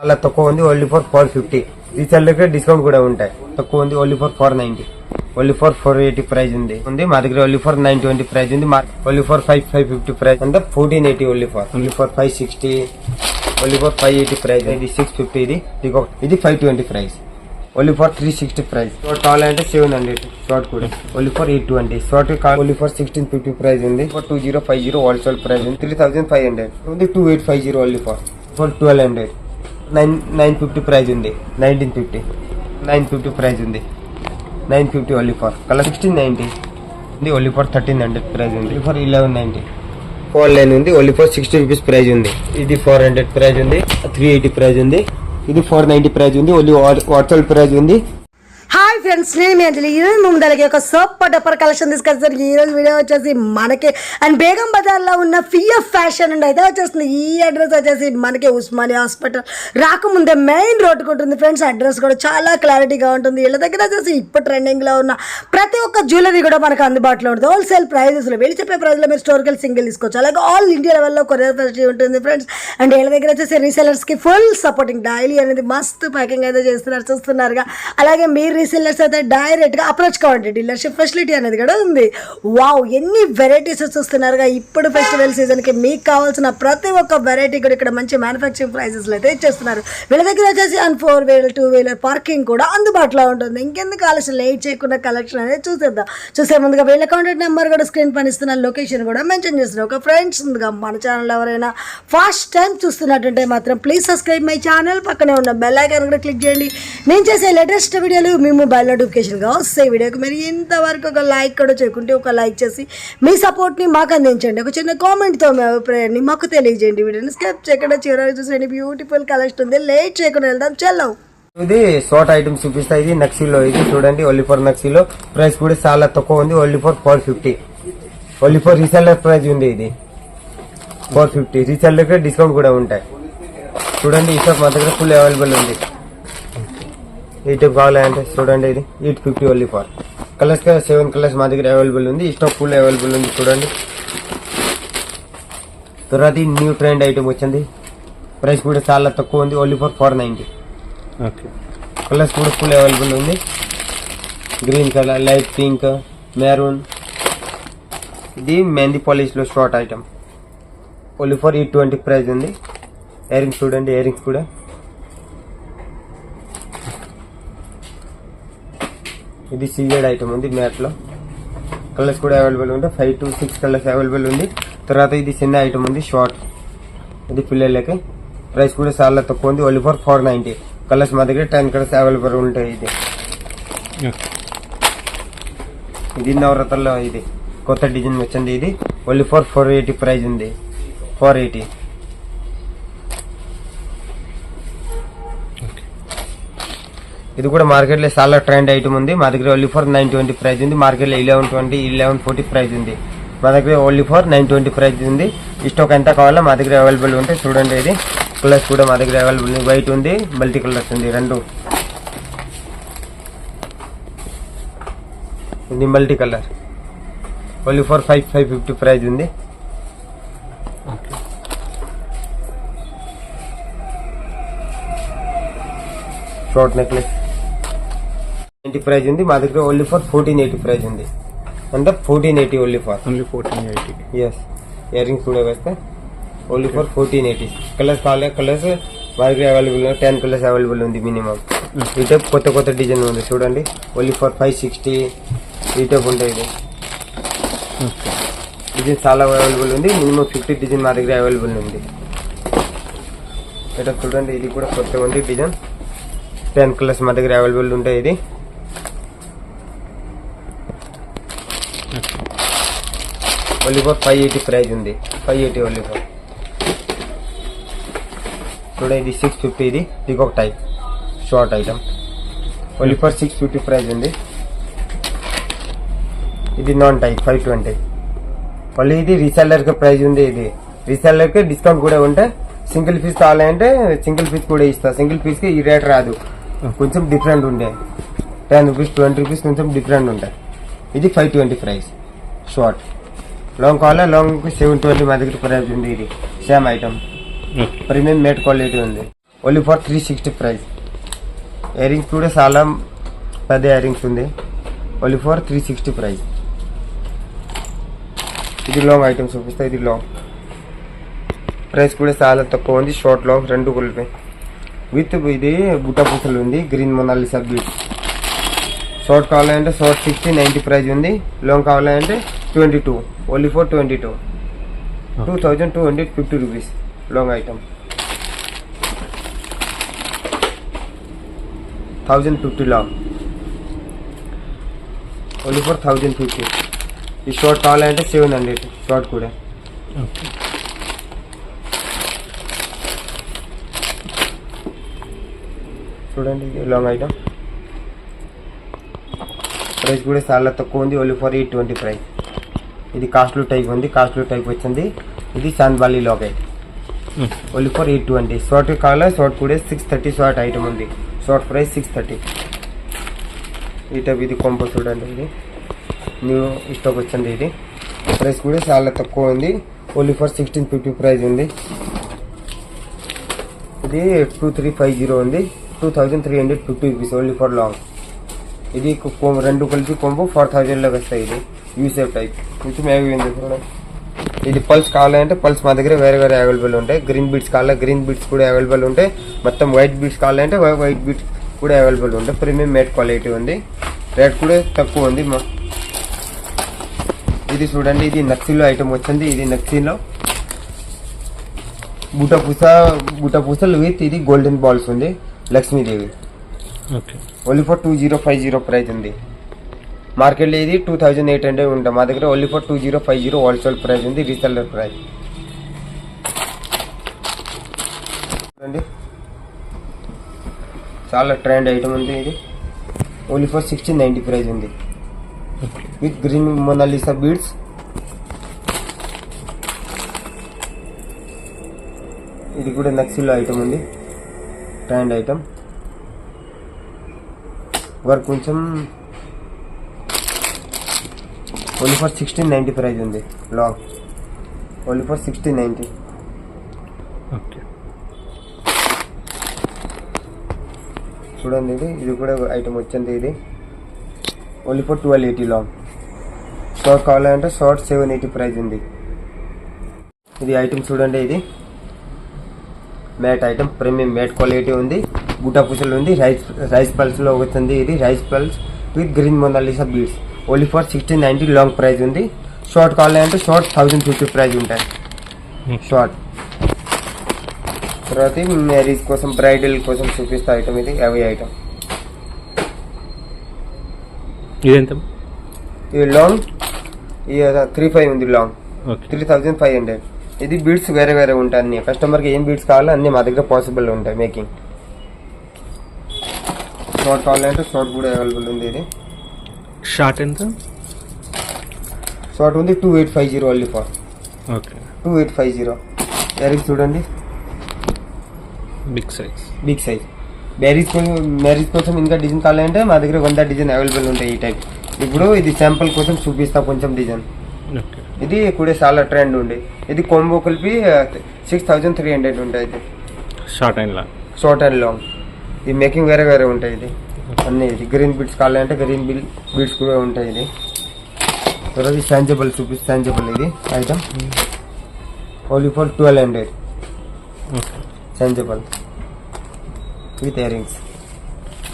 చాలా తక్కువ ఉంది ఓన్లీ ఫర్ ఫోర్ ఫిఫ్టీ రీసెల్లర్కి డిస్కౌంట్ కూడా ఉంటాయి. తక్కువ ఉంది only for four ninety only four four eighty price ఉంది. ఉంది మా దగ్గర only four nine twenty price ఉంది మా only four five five fifty price అంతా fourteen eighty only four only four five sixty only four five eighty price ఇది six fifty ఇది ఇది ఒక- ఇది five twenty price only four three sixty price short కావాలంటే seven hundred short కూడా. Only four eight twenty short only four sixteen fifty price ఉంది. Four two zero five zero wholesale price ఉంది. Three thousand five hundred ఉంది two eight five zero only four four twelve hundred nine nine fifty price ఉంది. Nineteen fifty. Nine fifty price ఉంది. Nine fifty only for colour sixteen ninety ఉంది only for thirteen hundred price ఉంది. For eleven ninety four line ఉంది only for sixty rupees price ఉంది. ఇది four hundred price ఉంది. Three eighty price ఉంది. ఇది four ninety price ఉంది. Only WhatsApp price ఉంది. హాయ్ ఫ్రెండ్స్ నేను మీ అంజలి. ఈరోజు ముందలకి ఒక సూపర్ డప్పర్ కలెక్షన్ తీసుకొస్తారు ఈరోజు వీడియో వచ్చేసి మనకి. అండ్ బేగం బజార్లో ఉన్న ఫిఎఫ్ ఫ్యాషన్ అండ్. అయితే వచ్చేస్తుంది. ఈ అడ్రస్ వచ్చేసి మనకి ఉస్మానియా హాస్పిటల్. రాకముందే మెయిన్ రోడ్డుకు ఉంటుంది ఫ్రెండ్స్. అడ్రస్ కూడా చాలా క్లారిటీగా ఉంటుంది. వీళ్ళ దగ్గర వచ్చేసి ఇప్పుడు ట్రెండింగ్లో ఉన్న ప్రతి ఒక్క జ్యువెలరీ కూడా మనకు అందుబాటులో ఉంటుంది. హోల్సేల్ ప్రైజెస్లో వీళ్ళు చెప్పే ప్రైజ్లో మీరు స్టోర్కి సింగిల్ తీసుకోవచ్చు. అలాగే ఆల్ ఇండియా లెవెల్లో కొరియర్ ఫెసిలిటీ ఉంటుంది ఫ్రెండ్స్. అండ్ వీళ్ళ దగ్గర వచ్చేసి రీసెలర్స్కి ఫుల్ సపోర్టింగ్. డైలీ అనేది మస్తు ప్యాకింగ్ అయితే చేస్తున్నారు చూస్తున్నారుగా. అలాగే మీరు రీసెల్లర్స్ అయితే డైరెక్ట్గా అప్రోచ్ కావండి డీలర్షిప్ ఫెసిలిటీ అనేది కూడా ఉంది. వావ్! ఎన్ని వెరైటీస్ చూస్తున్నారుగా ఇప్పుడు ఫెస్టివల్ సీజన్కి మీకు కావాల్సిన ప్రతి ఒక్క వెరైటీ కూడా ఇక్కడ మంచి మ్యానుఫ్యాక్చరింగ్ ప్రైసెస్లో అయితే ఇచ్చేస్తున్నారు. వీళ్ళ దగ్గర వచ్చేసి and four wheeler two wheeler parking కూడా అందుబాటులో ఉంటుంది. ఇంకెందుకు ఆలస్యం? లేట్ చేయకుండా కలెక్షన్ అనేది చూసేద్దాం. చూసే ముందుగా వీళ్ళ కాంటాక్ట్ నెంబర్ కూడా స్క్రీన్ పనిస్తున్న లొకేషన్ కూడా మెన్షన్ చేస్తున్నారు. ఒక ఫ్రెండ్స్ ఉందిగా మన ఛానల్ ఎవరైనా ఫస్ట్ టైం చూస్తున్నట్టుంటే మాత్రం ప్లీజ్ సబ్స్క్రైబ్ మై ఛానల్. పక్కనే ఉన్న బెల్ ఐకాన్ కూడా క్లిక్ చేయండి. నేను చేసే లేటెస్ట్ వీడియోలు మీ మొబైల్ నోటిఫికేషన్గా వస్తాయి వీడియోకి మీరు ఇంతవరకు ఒక లైక్ కూడా చేయకుంటే ఒక లైక్ చేసి మీ సపోర్ట్ని మాకు అందించండి. ఒక చిన్న కామెంట్తో మీ అభిప్రాయాన్ని మాకు తెలియజేయండి. వీడియోని స్కెప్ చేయకుండా చివరికి చూసేయండి బ్యూటిఫుల్ కలెక్షన్ ఉంది. లేట్ చేయకుండా వెళ్దాం. చెల్లం. ఇది షార్ట్ ఐటమ్స్ చూపిస్తా. ఇది నక్సీలో ఇది చూడండి. ఓన్లీ ఫర్ నక్సీలో ప్రైస్ కూడా చాలా తక్కువ ఉంది. Only for four fifty. Only for reseller price ఉంది ఇది. Four fifty. రీసెల్లర్ డిస్కౌంట్ కూడా ఉంటాయి. చూడండి ఈ షాప్ మా దగ్గర ఫుల్ అవైలబుల్ ఉంది. ఈ టైప్ కావాలంటే చూడండి ఇది. Eight fifty only for colours seven colours మా దగ్గర అవైలబుల్ ఉంది. స్టాక్ ఫుల్ అవైలబుల్ ఉంది చూడండి. తర్వాత ఈ న్యూ ట్రెండ్ ఐటమ్ వచ్చింది. ప్రైస్ కూడా చాలా తక్కువ ఉంది. Only for four ninety okay colours కూడా ఫుల్ అవైలబుల్ ఉంది. Green colour light pink maroon ఇది మెహందీ పాలిష్లో షార్ట్ ఐటమ్ ఓన్లీ ఫర్ ఈ ట్వంటీ ప్రైస్ ఉంది. ఇయరింగ్స్ చూడండి ఇయరింగ్స్ కూడా. ఇది సీజెడ్ ఐటమ్ ఉంది మ్యాట్లో కలర్స్ కూడా అవైలబుల్ ఉంది five to six colours available ఉంది. తర్వాత ఇది చిన్న ఐటమ్ ఉంది షార్ట్ ఇది పిల్లలకి. ప్రైస్ కూడా చాలా తక్కువ ఉంది only for four ninety colours మా దగ్గర టెన్ కలర్స్ అవైలబుల్ ఉంటాయి ఇది. ఇది నవరత్నలో ఇది. కొత్త డిజైన్ వచ్చింది ఇది. Only for four eighty price ఉంది. ఫోర్ ఎయిటీ ఇది కూడా మార్కెట్లో చాలా ట్రెండ్ ఐటమ్ ఉంది. మా దగ్గర only for nine twenty price ఉంది. మార్కెట్లో eleven twenty eleven forty price ఉంది. మా దగ్గర only for nine twenty price ఉంది. ఈ స్టాక్ ఎంత కావాలో మా దగ్గర అవైలబుల్ ఉంటే చూడండి ఇది. కలర్స్ కూడా మా దగ్గర అవైలబుల్ ఉంది. వైట్ ఉంది మల్టీ కలర్స్ ఉంది రెండు. ఇది multi colour only for five five fifty price ఉంది. షార్ట్ నెక్లెస్ ఎయిటీ ప్రైస్ ఉంది. మా దగ్గర only for fourteen eighty price ఉంది. అంటే fourteen eighty only for only fourteen eighty yes earrings కూడా వేస్తే only for fourteen eighty colours కావాలి colours మా దగ్గర అవైలబుల్ టెన్ కలర్స్ అవైలబుల్ ఉంది మినిమం ఈ టైప్ కొత్త కొత్త డిజైన్ ఉంది చూడండి. ఓన్లీ ఫర్ ఫైవ్ సిక్స్టీ ఈ టైప్ ఉంటాయి ఇది డిజైన్ చాలా అవైలబుల్ ఉంది. మినిమం ఫిఫ్టీ డిజైన్ మా దగ్గర అవైలబుల్ ఉంది. ఇక్కడ చూడండి. ఇది కూడా కొత్త ఉంది డిజైన్ టెన్ కలర్స్ మా దగ్గర అవైలబుల్ ఉంటాయి ఇది. ఓన్లీ ఫైవ్ ఎయిటీ ప్రైస్ ఉంది. ఫైవ్ ఎయిటీ ఓన్లీ టుడే ఇది సిక్స్ ఫిఫ్టీ ఇది peacock type short item only six fifty price ఉంది. ఇది నాన్ టైప్ ఫైవ్ ట్వంటీ మళ్ళీ ఇది రీసెల్లర్కి ప్రైజ్ ఉంది ఇది. రీసెల్లర్కి డిస్కౌంట్ కూడా ఉంటే సింగిల్ పీస్ కావాలంటే సింగిల్ పీస్ కూడా ఇస్తా. సింగిల్ పీస్కి ఈ రేట్ రాదు. కొంచెం డిఫరెంట్ ఉండే. టెన్ రూపీస్ ట్వంటీ రూపీస్ కొంచెం డిఫరెంట్ ఉంటాయి ఇది five twenty price short long కావాలా లాంగ్ సెవెన్ ట్వంటీ మా దగ్గర ప్రైస్ ఉంది ఇది. Same item premium matte quality ఉంది. Only for three sixty price earrings కూడా చాలా పెద్ద ఇయరింగ్స్ ఉంది. Only for three sixty price ఇది లాంగ్ ఐటమ్స్ చూపిస్తా ఇది లాంగ్ ప్రైస్ కూడా చాలా తక్కువ ఉంది. షార్ట్ లాంగ్ రెండు కలిపి విత్ ఇది బుట్ట పూసలు ఉంది. Green Mona Lisa bead short కావాలంటే షార్ట్ సిక్స్టీ నైంటీ ప్రైస్ ఉంది. లాంగ్ కావాలంటే twenty two only for twenty two two thousand two hundred fifty rupees long item thousand fifty long only for thousand fifty ఈ short కావాలంటే seven hundred short కూడా చూడండి ఇది long item price కూడా చాలా తక్కువ ఉంది. Only for eight twenty price ఇది కాస్ట్లీ టైప్ ఉంది కాస్ట్లీ టైప్ వచ్చింది. ఇది chandbali long item only for eight twenty. Short కావాలా? షార్ట్ కూడా సిక్స్ థర్టీ షార్ట్ ఐటమ్ ఉంది. Short price six thirty. ఈ టైప్ ఇది కొంప చూడండి ఇది. న్యూ స్టాక్ వచ్చింది ఇది. ప్రైస్ కూడా చాలా తక్కువ ఉంది. Only for sixteen fifty price ఉంది. ఇది టూ త్రీ ఫైవ్ జీరో ఉంది. Two thousand three hundred fifty rupees only for long ఇది రెండు కలిపి కొంబో ఫోర్ థౌజండ్లోకి వస్తాయి ఇది. యూసేఫ్ టైప్ కొంచెం ఏమైంది చూడండి ఇది పల్స్ కావాలంటే పల్స్ మా దగ్గర వేరే వేరే అవైలబుల్ ఉంటాయి. గ్రీన్ బీట్స్ కావాలా? గ్రీన్ బీట్స్ కూడా అవైలబుల్ ఉంటాయి. మొత్తం వైట్ బీట్స్ కావాలంటే వైట్ బీట్స్ కూడా అవైలబుల్ ఉంటాయి. ప్రీమియం మేట్ క్వాలిటీ ఉంది. రేట్ కూడా తక్కువ ఉంది. మా ఇది చూడండి. ఇది నక్సీలో ఐటమ్ వచ్చింది. ఇది నక్సీలో. బుట్ట పూస బుట్ట పూసలు విత్ ఇది గోల్డెన్ బాల్స్ ఉంది. Lakshmidevi. Okay. Only for two zero five zero price ఉంది. మార్కెట్లో ఇది టూ థౌజండ్ ఎయిట్ హండ్రెడ్ ఉంటాం మా దగ్గర only for two zero five zero wholesale price ఉంది రీసెల్లర్ ప్రైస్ చూడండి. చాలా ట్రెండ్ ఐటమ్ ఉంది ఇది. Only for sixteen ninety price ఉంది. విత్ గ్రీన్ మొనాలిసా బీడ్స్ ఇది కూడా నక్సిలో ఐటమ్ ఉంది. ట్రెండ్ ఐటమ్ వర్క్ కొంచెం only for sixteen ninety price ఉంది. Long. Only for sixteen ninety okay. చూడండి ఇది. ఇది కూడా ఐటమ్ వచ్చింది ఇది. Only for twelve eighty long. Short కావాలంటే షార్ట్ సెవెన్ ఎయిటీ ప్రైస్ ఉంది. ఇది ఐటమ్ చూడండి ఇది. Matte item. Premium matte quality ఉంది. బుటా పూసలు ఉంది. రైస్ రైస్ పల్స్లో వచ్చింది ఇది. Rice pearls with green Monalisa beads. Only for sixteen ninety long price ఉంది. షార్ట్ కావాలంటే షార్ట్ థౌజండ్ ఫిఫ్టీ ప్రైస్ ఉంటాయి. షార్ట్. తర్వాత మ్యారేజ్ కోసం బ్రైడల్ కోసం చూపిస్తా ఐటమ్ ఇది అవి ఐటమ్ ఇదెంత? ఇది లాంగ్ ఇది త్రీ ఫైవ్ ఉంది long three thousand five hundred ఇది బీడ్స్ వేరే వేరే ఉంటాయి అన్ని. కస్టమర్కి ఏం బీడ్స్ కావాలో అన్ని మా దగ్గర పాసిబుల్ ఉంటాయి మేకింగ్ షార్ట్ కావాలంటే షార్ట్ కూడా అవైలబుల్ ఉంది ఇది. షార్ట్ ఎంత? షార్ట్ ఉంది two eight five zero only for okay. Two eight five zero బ్యారీస్ చూడండి. బిగ్ సైజ్ బిగ్ సైజ్ బ్యారీస్ మ్యారేజ్ కోసం ఇంకా డిజైన్ కావాలంటే మా దగ్గర వంద డిజైన్ అవైలబుల్ ఉంటాయి ఈ టైప్ ఇప్పుడు ఇది శాంపుల్ కోసం చూపిస్తా కొంచెం డిజైన్ ఇది కూడా చాలా ట్రెండ్ ఉండే. ఇది కొంబో కలిపి సిక్స్ థౌజండ్ త్రీ హండ్రెడ్ ఉంటాయి ఇది. షార్ట్ అండ్ లా షార్ట్ అండ్ లాంగ్ ఈ మేకింగ్ వేరే వేరే ఉంటాయి ఇది. అన్ని ఇది గ్రీన్ బీడ్స్ కావాలంటే గ్రీన్ బిల్ బీడ్స్ కూడా ఉంటాయి ఇది. తర్వాత ఇది శాంజబుల్ చూపిస్తే శాంజబుల్ ఇది item only for twelve hundred changeable with ear rings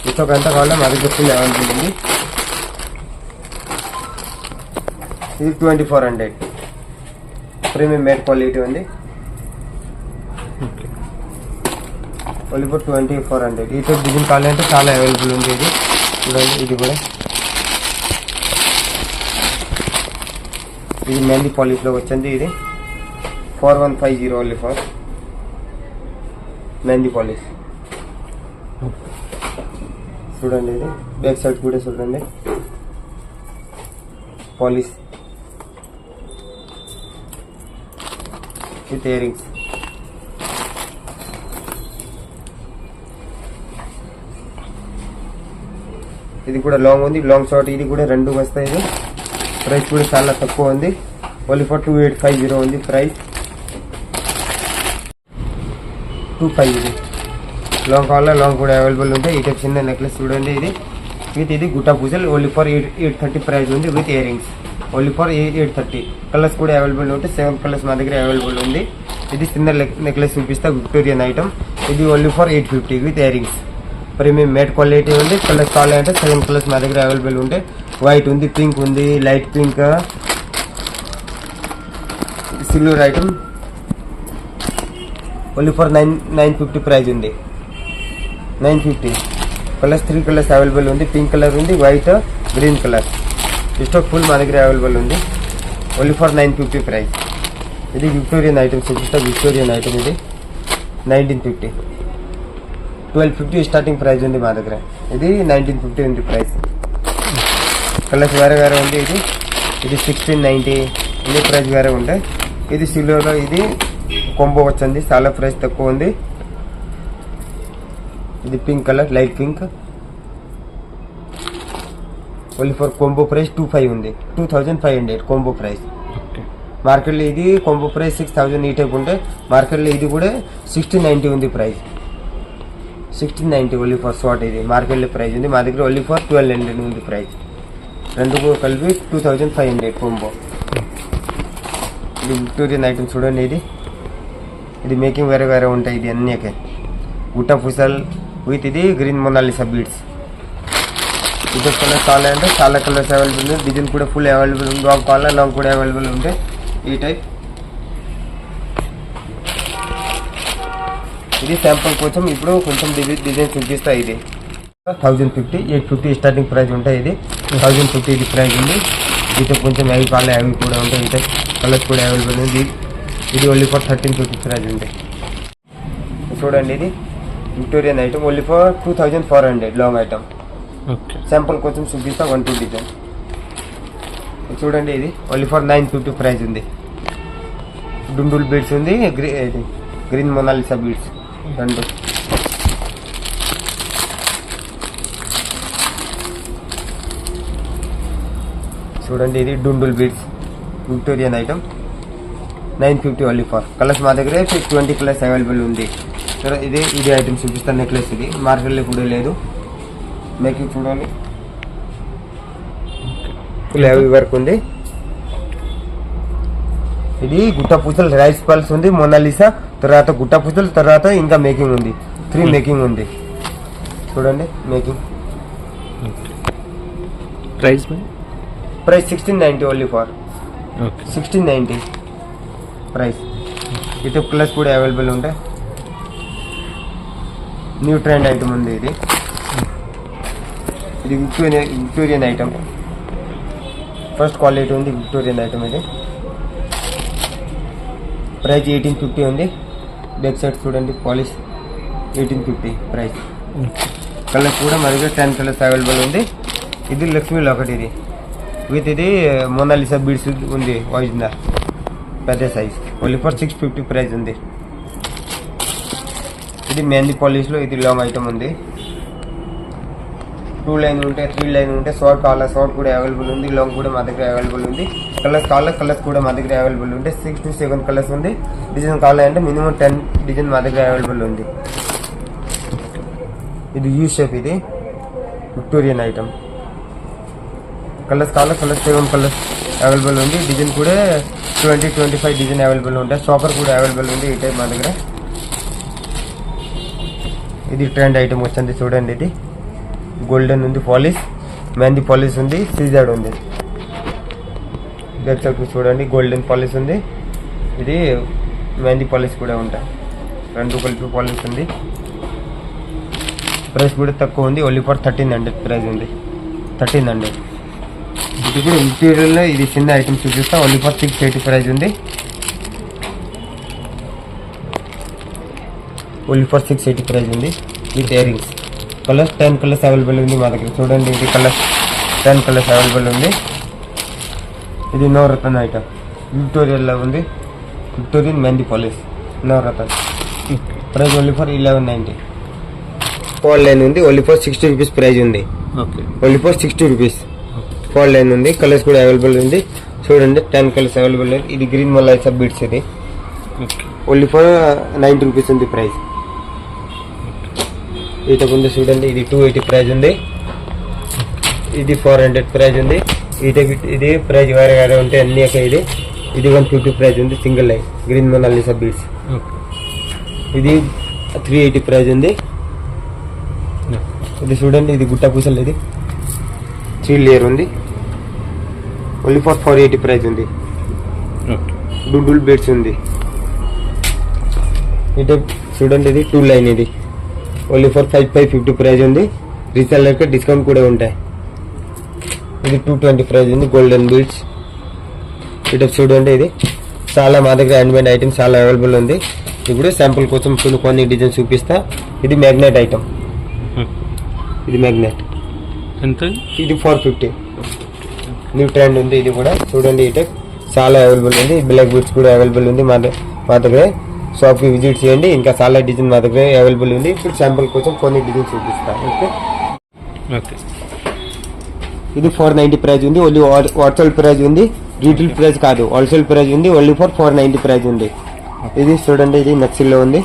ఇంకొక ఎంత కావాలో మా దగ్గర ఫుల్ ఇది twenty four hundred premium made quality ఉంది. Only for twenty four hundred ఈ టైప్ డిజైన్ కావాలంటే చాలా అవైలబుల్ ఉంది ఇది చూడండి ఇది కూడా. ఇది మెహందీ పాలిష్లో వచ్చింది ఇది. Four one five zero only four mehndi polish చూడండి ఇది. బ్యాక్ సైడ్ కూడా చూడండి. పాలిష్ విత్ ఇయరింగ్స్ ఇది కూడా లాంగ్ ఉంది. లాంగ్ షార్ట్ ఇది కూడా రెండు వస్తాయి ఇది. ప్రైస్ కూడా చాలా తక్కువ ఉంది. Only for two eight five zero ఉంది ప్రైస్ టూ ఫైవ్ ఇది లాంగ్ కావాలా లాంగ్ కూడా అవైలబుల్ ఉంటాయి ఇది చిన్న నెక్లెస్ చూడండి ఇది. విత్ ఇది గుట్టా పూజలు. Only for eight eight thirty price ఉంది with ear rings only for eight thirty colours కూడా అవైలబుల్ ఉంటాయి సెవెన్ కలర్స్ మా దగ్గర అవైలబుల్ ఉంది. ఇది చిన్న నెక్లెస్ చూపిస్తా. విక్టోరియన్ ఐటమ్ ఇది only for eight fifty with ear rings premium made quality ఉంది కలర్స్ కావాలంటే సెవెన్ కలర్స్ మా దగ్గర అవైలబుల్ ఉంటాయి వైట్ ఉంది పింక్ ఉంది light pink silver item only for nine nine fifty price ఉంది. Nine fifty colours three colours available ఉంది pink colour ఉంది white green colour stock full మా దగ్గర అవైలబుల్ ఉంది. Only for nine fifty price ఇది Victorian item చూపిస్తా Victorian item ఇది. Nineteen fifty twelve fifty starting price ఉంది మా దగ్గర. ఇది నైన్టీన్ ఫిఫ్టీ ఉంది ప్రైస్ కలర్స్ వేరే వేరే ఉంది. ఇది ఇది సిక్స్టీన్ నైంటీ ఇది ప్రైస్ వేరే ఉంటాయి ఇది సిల్వర్లో ఇది కొంబో వచ్చింది. చాలా ప్రైస్ తక్కువ ఉంది. ఇది pink colour light pink only for combo price two five ఉంది. Two thousand five hundred combo price మార్కెట్లో ఇది కొంబో ప్రైస్ సిక్స్ థౌజండ్ ఈ టైప్ ఉంటే మార్కెట్లో ఇది కూడా సిక్స్టీన్ నైంటీ ఉంది price sixteen ninety only for short ఇది. మార్కెట్లో ప్రైస్ ఉంది. మా దగ్గర ఓన్లీ ఫర్ ట్వెల్వ్ హండ్రెడ్ ఉంది ప్రైస్ రెండు కలిపి two thousand five hundred combo ఇది విక్టోరియన్ ఐటమ్ చూడండి ఇది. ఇది మేకింగ్ వేరే వేరే ఉంటాయి ఇది అన్నీకే గుట్ట ఫుసల్ విత్ ఇది గ్రీన్ మొనాలిసా బీడ్స్ ఇది కలర్ చాలా అంటే చాలా కలర్స్ అవైలబుల్ ఉంది. డిజైన్ కూడా ఫుల్ అవైలబుల్ ఉంది. లాంగ్ కాలర్ లాంగ్ కూడా అవైలబుల్ ఉంటాయి ఈ టైప్ ఇది శాంపుల్ కోసం ఇప్పుడు కొంచెం డిజైన్ డిజైన్ చూపిస్తా ఇది. Thousand fifty eight fifty starting price ఉంటాయి ఇది. థౌజండ్ ఫిఫ్టీ ఇది ప్రైస్ ఉంది. ఇది కొంచెం అవి కావాలి అవి కూడా ఉంటాయి టైప్ కలర్స్ కూడా అవైలబుల్ ఉంది. ఇది only for thirteen fifty price ఉంది. చూడండి ఇది. Victorian item only for two thousand four hundred long item sample కోసం చూపిస్తా వన్ టూ డిజైన్ చూడండి ఇది. Only for nine fifty price ఉంది. డుండుల్ బీడ్స్ ఉంది గ్రీన్ మొనాలిసా బీడ్స్ రెండు. చూడండి ఇది డుండుల్ beads Victorian item. Nine fifty only for. Colours మా దగ్గర ట్వంటీ కలర్స్ అవైలబుల్ ఉంది. సరే ఇది ఇది ఐటమ్ చూపిస్తాను నెక్లెస్ ఇది. మార్కెట్లో కూడా లేదు. మేకింగ్ చూడాలి ఫుల్ హెవీ వర్క్ ఉంది. ఇది గుట్ట పూసలు రైస్ పల్స్ ఉంది మొనాలిసా తర్వాత గుట్ట పూసలు తర్వాత ఇంకా మేకింగ్ ఉంది. త్రీ మేకింగ్ ఉంది. చూడండి making price price sixteen ninety only for sixteen ninety price ఇటు ప్లస్ కూడా అవైలబుల్ ఉంటాయి న్యూ ట్రెండ్ ఐటమ్ ఉంది ఇది. ఇది Victorian Victorian item first quality ఉంది విక్టోరియన్ ఐటమ్ ఇది. ప్రైస్ ఎయిటీన్ ఫిఫ్టీ ఉంది. బ్యాక్ సైడ్ చూడండి polish eighteen fifty price colours కూడా మన దగ్గర టెన్ కలర్స్ అవైలబుల్ ఉంది. ఇది లక్ష్మీ లాకెట్ ఇది. విత్ ఇది eh, మొనాలిసా బీడ్స్ ఉంది ఒరిజినల్ పెద్ద size only for six fifty price ఉంది. ఇది మెహందీ పాలిష్లో ఇది లాంగ్ ఐటమ్ ఉంది. టూ లైన్ ఉంటే త్రీ లైన్ ఉంటే షార్ట్ కావాలా షార్ట్ కూడా అవైలబుల్ ఉంది. లాంగ్ కూడా మా దగ్గర అవైలబుల్ ఉంది. కలర్స్ కావాలా కలర్స్ కూడా మా దగ్గర అవైలబుల్ ఉంది సిక్స్ టు సెవెన్ కలర్స్ ఉంది. డిజైన్ కావాలంటే మినిమం టెన్ డిజైన్ మా దగ్గర అవైలబుల్ ఉంది. ఇది యూ షేప్ ఇది. విక్టోరియన్ ఐటమ్ కలర్స్ కావాలా? కలర్స్ సెవెన్ కలర్స్ అవైలబుల్ ఉంది. డిజైన్ కూడా twenty twenty five design available ఉంటాయి షాపర్ కూడా అవైలబుల్ ఉంది ఈ టైప్ మా దగ్గర. ఇది ట్రెండ్ ఐటమ్ వచ్చింది చూడండి ఇది. గోల్డెన్ ఉంది పాలిష్ మెహందీ పాలిష్ ఉంది. సీజర్డ్ ఉంది. బ్యాక్ సైడ్ చూడండి గోల్డెన్ పాలిష్ ఉంది. ఇది మెహందీ పాలిష్ కూడా ఉంటాయి రెండు కలిపి పాలిష్ ఉంది. ప్రైస్ కూడా తక్కువ ఉంది. Only for thirteen hundred price ఉంది. థర్టీన్ హండ్రెడ్ ఇది కూడా ఇంటీరియర్లో ఇది చిన్న ఐటమ్ చూపిస్తా. Only for six eighty price ఉంది. Only for six eighty price ఉంది. With earrings colours ten colours available ఉంది మా దగ్గర. చూడండి ఇది కలర్స్ టెన్ కలర్స్ అవైలబుల్ ఉంది. ఇది నవరత్న ఐటమ్ విక్టోరియల్లో ఉంది. Victorian mehndi polish navaratna. Price only for eleven ninety four line ఉంది. Only for sixty rupees price ఉంది. Only for sixty rupees four line ఉంది. కలర్స్ కూడా అవైలబుల్ ఉంది. చూడండి టెన్ కలర్స్ అవైలబుల్ ఉంది ఇది గ్రీన్ మళ్ళీ సబ్ బీట్స్ ఇది ఓన్లీ ఫర్ నైంటీ రూపీస్ ఉంది ప్రైస్ ఉంది చూడండి ఇది టూ ఎయిటీ ప్రైజ్ ఉంది. ఇది ఫోర్ హండ్రెడ్ ప్రైజ్ ఉంది. వీటికి ఇది ప్రైజ్ వేరే వేరే ఉంటాయి అన్ని ఒక ఇది. ఇది వన్ ఫిఫ్టీ ప్రైజ్ ఉంది single line green Monalisa beads ఇది త్రీ ఎయిటీ ప్రైజ్ ఉంది. ఇది చూడండి ఇది గుట్ట పూసలు ఇది. త్రీ లేయర్ ఉంది. Only for four eighty price ఉంది. ఓకే డుల్ బెడ్స్ ఉంది. ఇది చూడండి ఇది టూ లైన్ ఇది. Only for five five fifty price ఉంది. రీసెల్లర్కి డిస్కౌంట్ కూడా ఉంటాయి. ఇది టూ ట్వంటీ ప్రైజ్ ఉంది గోల్డెన్ బీడ్స్ ఇటు చూడండి ఇది. చాలా మా దగ్గర హ్యాండ్మేడ్ ఐటమ్ చాలా అవైలబుల్ ఉంది. ఇప్పుడు శాంపుల్ కోసం కొన్ని కొన్ని డిజైన్ చూపిస్తా. ఇది మ్యాగ్నెట్ ఐటమ్ ఇది మ్యాగ్నెట్ ఎంత? ఇది ఫోర్ ఫిఫ్టీ న్యూ ట్రెండ్ ఉంది ఇది కూడా. చూడండి ఇటు. చాలా అవైలబుల్ ఉంది. బ్లాక్ బూట్స్ కూడా అవైలబుల్ ఉంది మా మా దగ్గర. షాప్కి విజిట్ చేయండి. ఇంకా చాలా డిజైన్ మా దగ్గర అవైలబుల్ ఉంది. ఇప్పుడు శాంపుల్ కోసం కొన్ని డిజైన్ చూపిస్తాను ఓకే ఓకే ఇది ఫోర్ నైంటీ ప్రైస్ ఉంది ఓన్లీ హోల్సేల్ ప్రైస్ ఉంది. రీటైల్ ప్రైస్ కాదు హోల్సేల్ ప్రైస్ ఉంది only for four ninety price ఉంది. ఇది చూడండి ఇది నక్సిల్లో ఉంది.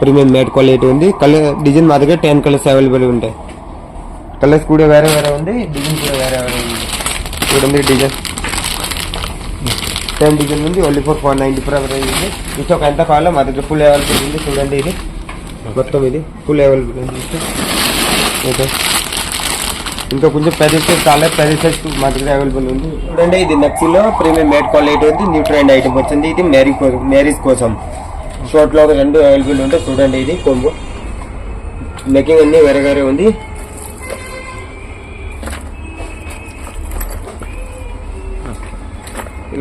ప్రీమియం మేడ్ క్వాలిటీ ఉంది. కలర్ డిజైన్ మా దగ్గర టెన్ కలర్స్ అవైలబుల్ ఉంటాయి. కలర్స్ కూడా వేరే వేరే ఉంది డిజైన్ కూడా వేరే వేరే ఉంది. చూడండి డిజైన్ టెన్ డిజైన్ ఉంది only for four ninety price ఉంది. ఇది ఒక ఎంత కావాలో మా దగ్గర ఫుల్ అవైలబుల్ ఉంది. చూడండి ఇది. మొత్తం ఇది ఫుల్ అవైలబుల్ ఉంది. ఓకే ఇంకా కొంచెం పెద్ద సైజ్ చాలా పెద్ద సైజ్ మా దగ్గర అవైలబుల్ ఉంది. చూడండి ఇది నక్సీలో ప్రీమియం మేడ్ క్వాలిటీ ఉంది న్యూ ట్రెండ్ ఐటమ్ వచ్చింది. ఇది మ్యారీ మ్యారీజ్ కోసం. షోట్లో రెండు అవైలబుల్ ఉంటాయి. చూడండి ఇది కొంబో మేకింగ్ అన్ని వేరే వేరే ఉంది.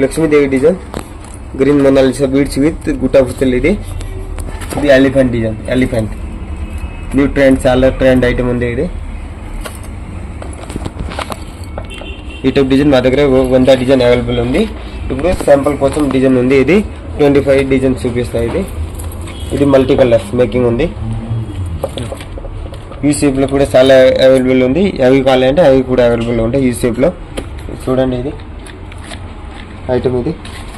Lakshmidevi design green Monalisa beads with గుట్టా పుస్తలు ఇది. ఇది elephant design elephant new trend చాలా ట్రెండ్ ఐటమ్ ఉంది ఇది. ఈ టైప్ డిజైన్ మా దగ్గర వంద డిజైన్ అవైలబుల్ ఉంది. ఇప్పుడు శాంపుల్ కోసం డిజైన్ ఉంది ఇది. ట్వంటీ ఫైవ్ డిజైన్ చూపిస్తాయి ఇది. ఇది మల్టీ కలర్స్ మేకింగ్ ఉంది. ఈ షేప్లో కూడా చాలా అవైలబుల్ ఉంది. అవి కావాలంటే అవి కూడా అవైలబుల్ ఉంటాయి ఈ షేప్లో చూడండి ఇది. ఐటమ్ ఇది.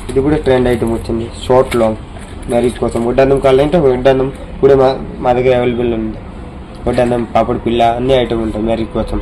ఇది కూడా ట్రెండ్ ఐటమ్ వచ్చింది. షార్ట్ లాంగ్ మ్యారేజ్ కోసం. వడ్డాన్నం కావాలంటే వడ్డాన్నం కూడా మా మా దగ్గర అవైలబుల్ ఉంది. వడ్డాన్నం పాపడి పిల్ల అన్ని ఐటమ్ ఉంటాయి మ్యారేజ్ కోసం.